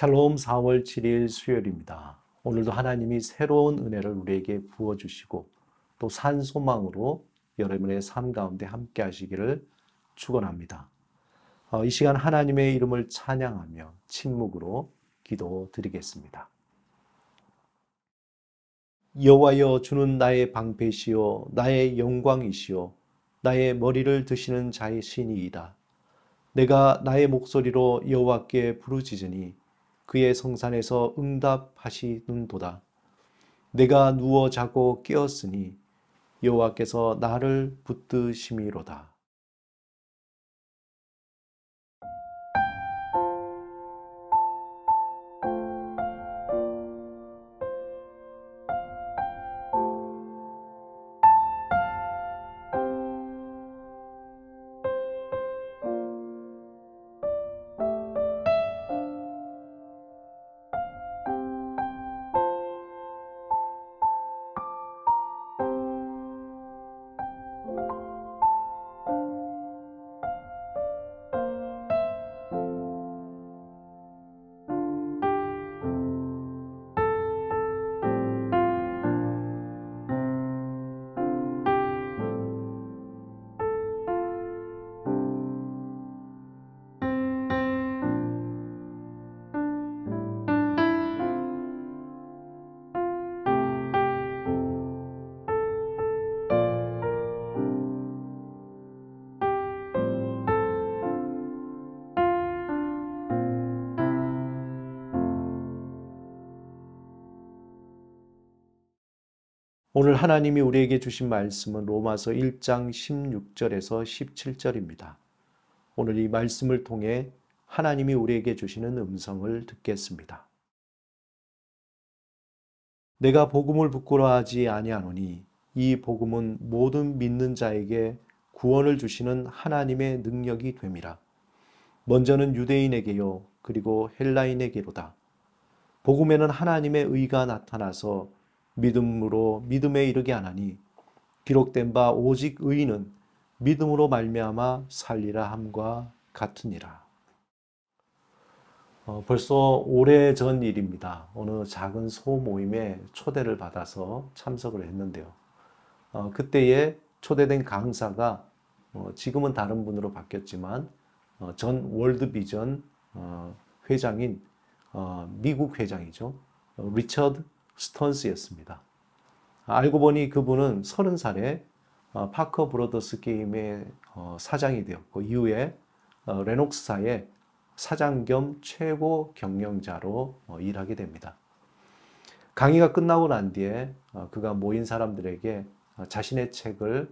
샬롬 4월 7일 수요일입니다. 오늘도 하나님이 새로운 은혜를 우리에게 부어주시고 또 산 소망으로 여러분의 삶 가운데 함께 하시기를 축원합니다. 어, 이 시간 하나님의 이름을 찬양하며 침묵으로 기도 드리겠습니다. 여호와여 주는 나의 방패시요 나의 영광이시요 나의 머리를 드시는 자의 신이이다. 내가 나의 목소리로 여호와께 부르짖으니 그의 성산에서 응답하시는도다. 내가 누워 자고 깨었으니 여호와께서 나를 붙드심이로다. 오늘 하나님이 우리에게 주신 말씀은 로마서 1장 16절에서 17절입니다. 오늘 이 말씀을 통해 하나님이 우리에게 주시는 음성을 듣겠습니다. 내가 복음을 부끄러워하지 아니하노니 이 복음은 모든 믿는 자에게 구원을 주시는 하나님의 능력이 됨이라. 먼저는 유대인에게요 그리고 헬라인에게로다. 복음에는 하나님의 의가 나타나서 믿음으로 믿음에 이르게 하나니 기록된 바 오직 의인은 믿음으로 말미암아 살리라 함과 같으니라. 어, 벌써 오래 전 일입니다. 어느 작은 소 모임에 초대를 받아서 참석을 했는데요. 어, 그때에 초대된 강사가 어, 지금은 다른 분으로 바뀌었지만 어, 전 월드비전 어, 회장인 어, 미국 회장이죠. 어, 리처드 스턴스였습니다. 알고 보니 그분은 30살에 어, 파커 브로더스 게임의 어, 사장이 되었고 이후에 어, 레녹스사의 사장 겸 최고 경영자로 일하게 됩니다. 강의가 끝나고 난 뒤에 그가 모인 사람들에게 자신의 책을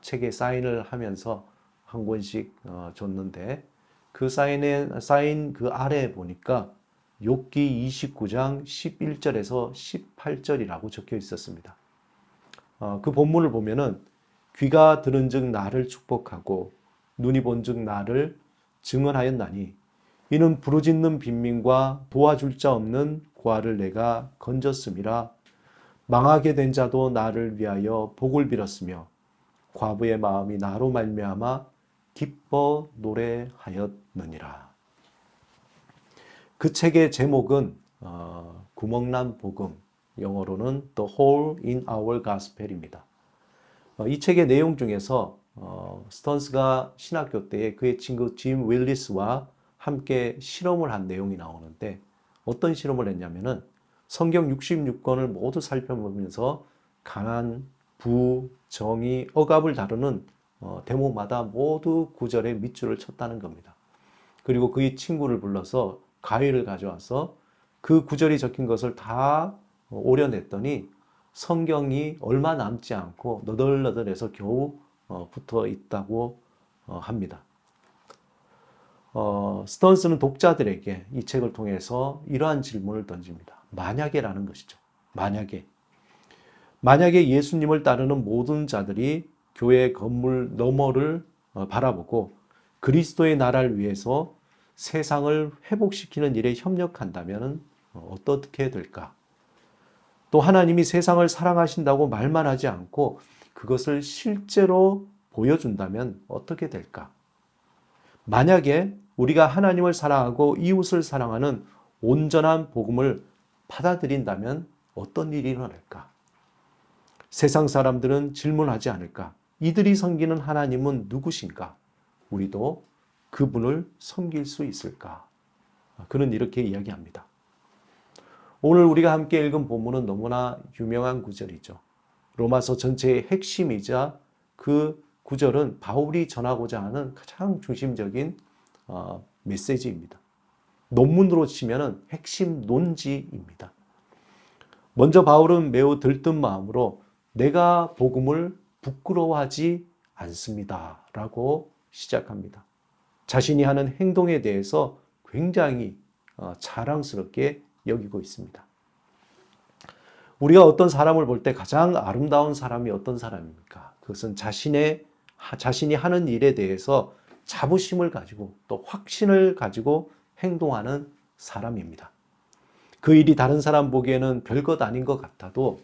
책에 사인을 하면서 한 권씩 줬는데 그 사인에 사인 그 아래에 보니까 욥기 29장 11절에서 18절이라고 적혀 있었습니다. 어, 그 본문을 보면은 귀가 들은즉 나를 축복하고 눈이 본즉 나를 증언하였나니 이는 부르짖는 빈민과 도와줄 자 없는 고아를 내가 건졌음이라 망하게 된 자도 나를 위하여 복을 빌었으며 과부의 마음이 나로 말미암아 기뻐 노래하였느니라. 그 책의 제목은 어, 구멍난 복음, 영어로는 The Hole in Our Gospel입니다. 어, 이 책의 내용 중에서 어, 스턴스가 신학교 때 그의 친구 짐 윌리스와 함께 실험을 한 내용이 나오는데 어떤 실험을 했냐면은 성경 66권을 모두 살펴보면서 가난, 부, 정의, 억압을 다루는 어, 대목마다 모두 구절에 밑줄을 쳤다는 겁니다. 그리고 그의 친구를 불러서 가위를 가져와서 그 구절이 적힌 것을 다 오려냈더니 성경이 얼마 남지 않고 너덜너덜해서 겨우 어, 붙어 있다고 어, 합니다. 어, 스턴스는 독자들에게 이 책을 통해서 이러한 질문을 던집니다. 만약에라는 것이죠. 만약에. 만약에 예수님을 따르는 모든 자들이 교회 건물 너머를 바라보고 그리스도의 나라를 위해서 세상을 회복시키는 일에 협력한다면 어떻게 될까? 또 하나님이 세상을 사랑하신다고 말만 하지 않고 그것을 실제로 보여준다면 어떻게 될까? 만약에 우리가 하나님을 사랑하고 이웃을 사랑하는 온전한 복음을 받아들인다면 어떤 일이 일어날까? 세상 사람들은 질문하지 않을까? 이들이 섬기는 하나님은 누구신가? 우리도 그분을 섬길 수 있을까? 그는 이렇게 이야기합니다. 오늘 우리가 함께 읽은 본문은 너무나 유명한 구절이죠. 로마서 전체의 핵심이자 그 구절은 바울이 전하고자 하는 가장 중심적인 어, 메시지입니다. 논문으로 치면 핵심 논지입니다. 먼저 바울은 매우 들뜬 마음으로 내가 복음을 부끄러워하지 않습니다. 라고 시작합니다. 자신이 하는 행동에 대해서 굉장히 어, 자랑스럽게 여기고 있습니다. 우리가 어떤 사람을 볼 때 가장 아름다운 사람이 어떤 사람입니까? 그것은 자신의 자신이 하는 일에 대해서 자부심을 가지고 또 확신을 가지고 행동하는 사람입니다. 그 일이 다른 사람 보기에는 별것 아닌 것 같아도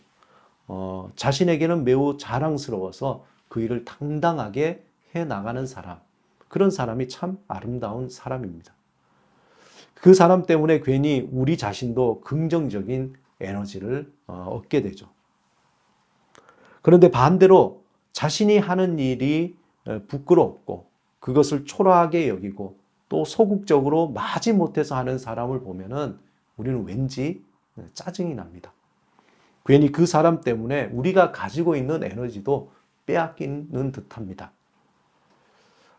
어, 자신에게는 매우 자랑스러워서 그 일을 당당하게 해 나가는 사람. 그런 사람이 참 아름다운 사람입니다. 그 사람 때문에 괜히 우리 자신도 긍정적인 에너지를 어, 얻게 되죠. 그런데 반대로 자신이 하는 일이 어, 부끄럽고 그것을 초라하게 여기고 또 소극적으로 마지 못해서 하는 사람을 보면은 우리는 왠지 어, 짜증이 납니다. 괜히 그 사람 때문에 우리가 가지고 있는 에너지도 빼앗기는 듯합니다.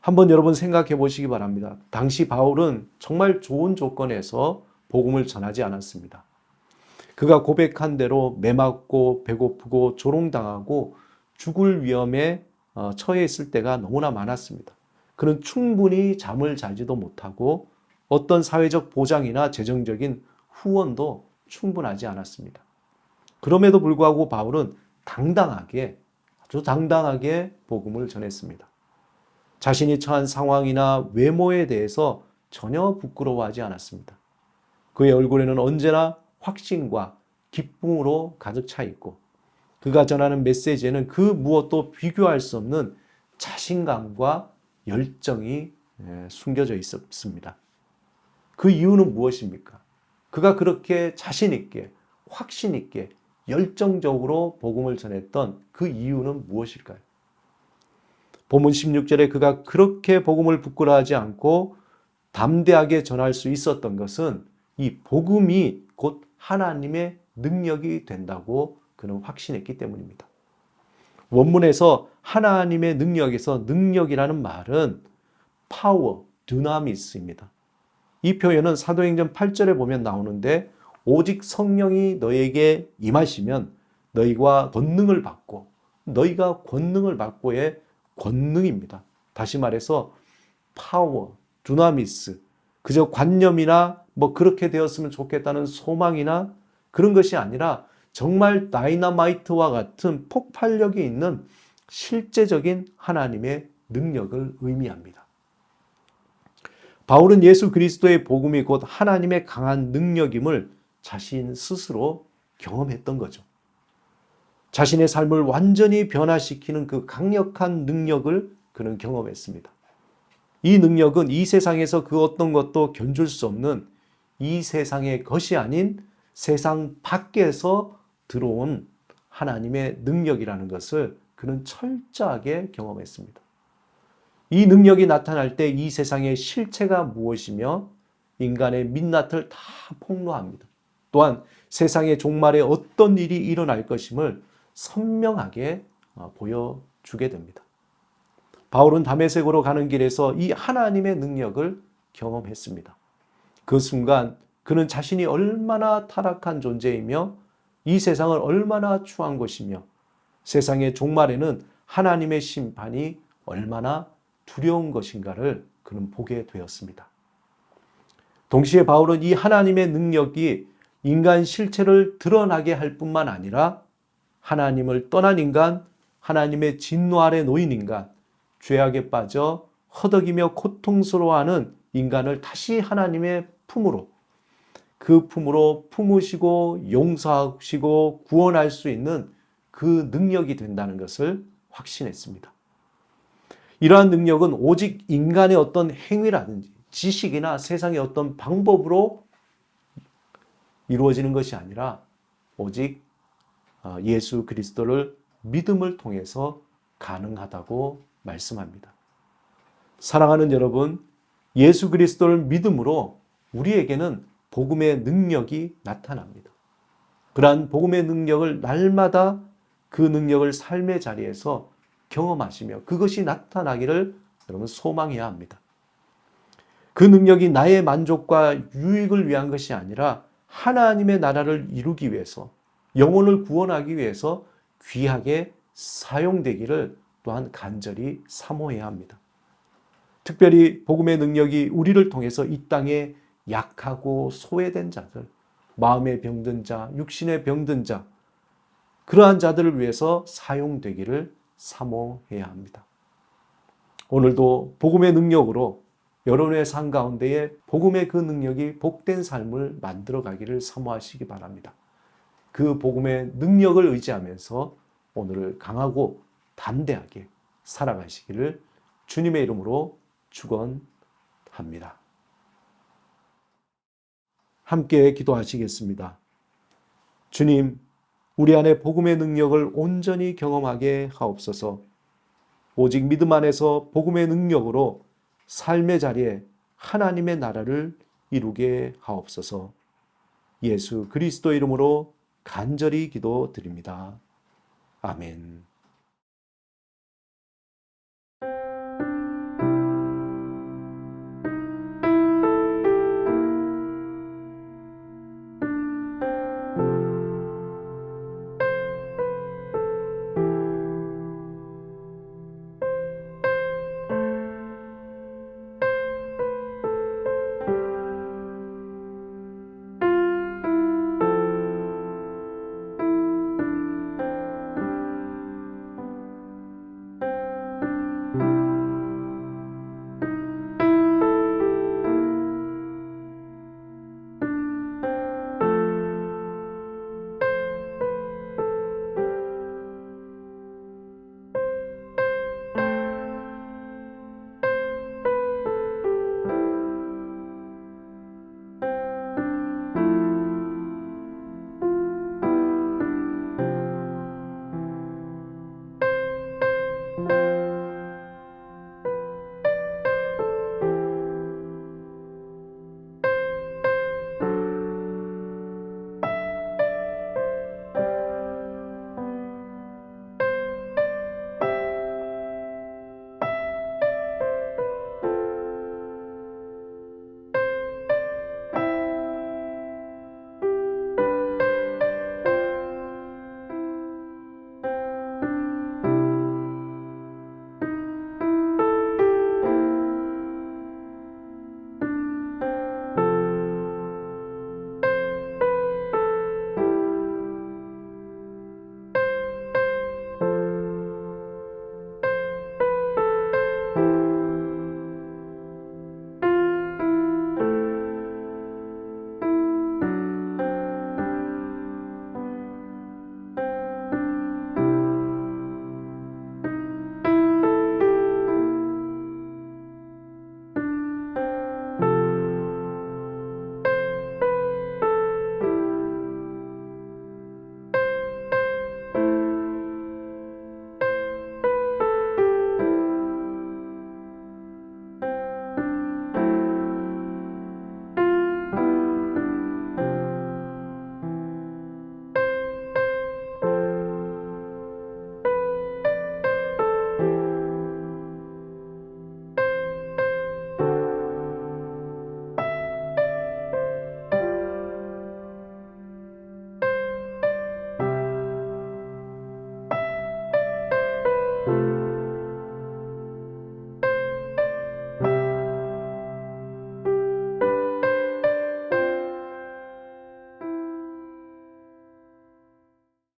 한번 여러분 생각해 보시기 바랍니다. 당시 바울은 정말 좋은 조건에서 복음을 전하지 않았습니다. 그가 고백한 대로 매 맞고 배고프고 조롱당하고 죽을 위험에 어, 처해 있을 때가 너무나 많았습니다. 그는 충분히 잠을 자지도 못하고 어떤 사회적 보장이나 재정적인 후원도 충분하지 않았습니다. 그럼에도 불구하고 바울은 당당하게 아주 당당하게 복음을 전했습니다. 자신이 처한 상황이나 외모에 대해서 전혀 부끄러워하지 않았습니다. 그의 얼굴에는 언제나 확신과 기쁨으로 가득 차 있고 그가 전하는 메시지에는 그 무엇도 비교할 수 없는 자신감과 열정이 예, 숨겨져 있었습니다. 그 이유는 무엇입니까? 그가 그렇게 자신 있게 확신 있게 열정적으로 복음을 전했던 그 이유는 무엇일까요? 본문 16절에 그가 그렇게 복음을 부끄러워하지 않고 담대하게 전할 수 있었던 것은 이 복음이 곧 하나님의 능력이 된다고 그는 확신했기 때문입니다. 원문에서 하나님의 능력에서 능력이라는 말은 파워, 두나미스입니다. 이 표현은 사도행전 8절에 보면 나오는데 오직 성령이 너에게 임하시면 너희가 권능을 받고 너희가 권능을 받고의 권능입니다. 다시 말해서 파워, 두나미스, 그저 관념이나 뭐 그렇게 되었으면 좋겠다는 소망이나 그런 것이 아니라 정말 다이나마이트와 같은 폭발력이 있는 실제적인 하나님의 능력을 의미합니다. 바울은 예수 그리스도의 복음이 곧 하나님의 강한 능력임을 자신 스스로 경험했던 거죠. 자신의 삶을 완전히 변화시키는 그 강력한 능력을 그는 경험했습니다. 이 능력은 이 세상에서 그 어떤 것도 견줄 수 없는 이 세상의 것이 아닌 세상 밖에서 들어온 하나님의 능력이라는 것을 그는 철저하게 경험했습니다. 이 능력이 나타날 때 이 세상의 실체가 무엇이며 인간의 민낯을 다 폭로합니다. 또한 세상의 종말에 어떤 일이 일어날 것임을 선명하게 어, 보여주게 됩니다. 바울은 담에색으로 가는 길에서 이 하나님의 능력을 경험했습니다. 그 순간 그는 자신이 얼마나 타락한 존재이며 이 세상을 얼마나 추한 것이며 세상의 종말에는 하나님의 심판이 얼마나 두려운 것인가를 그는 보게 되었습니다. 동시에 바울은 이 하나님의 능력이 인간 실체를 드러나게 할 뿐만 아니라 하나님을 떠난 인간, 하나님의 진노 아래 놓인 인간, 죄악에 빠져 허덕이며 고통스러워하는 인간을 다시 하나님의 품으로 그 품으로 품으시고 용서하시고 구원할 수 있는 그 능력이 된다는 것을 확신했습니다. 이러한 능력은 오직 인간의 어떤 행위라든지 지식이나 세상의 어떤 방법으로 이루어지는 것이 아니라 오직 어, 예수 그리스도를 믿음을 통해서 가능하다고 말씀합니다. 사랑하는 여러분, 예수 그리스도를 믿음으로 우리에게는 복음의 능력이 나타납니다. 그러한 복음의 능력을 날마다 그 능력을 삶의 자리에서 경험하시며 그것이 나타나기를 여러분 소망해야 합니다. 그 능력이 나의 만족과 유익을 위한 것이 아니라 하나님의 나라를 이루기 위해서 영혼을 구원하기 위해서 귀하게 사용되기를 또한 간절히 사모해야 합니다. 특별히 복음의 능력이 우리를 통해서 이 땅에 약하고 소외된 자들, 마음에 병든 자, 육신에 병든 자, 그러한 자들을 위해서 사용되기를 사모해야 합니다. 오늘도 복음의 능력으로 여러분의 삶 가운데에 복음의 그 능력이 복된 삶을 만들어 가기를 사모하시기 바랍니다. 그 복음의 능력을 의지하면서 오늘을 강하고 담대하게 살아가시기를 주님의 이름으로 축원합니다. 함께 기도하시겠습니다. 주님, 우리 안에 복음의 능력을 온전히 경험하게 하옵소서. 오직 믿음 안에서 복음의 능력으로 삶의 자리에 하나님의 나라를 이루게 하옵소서. 예수 그리스도 이름으로 간절히 기도드립니다. 아멘.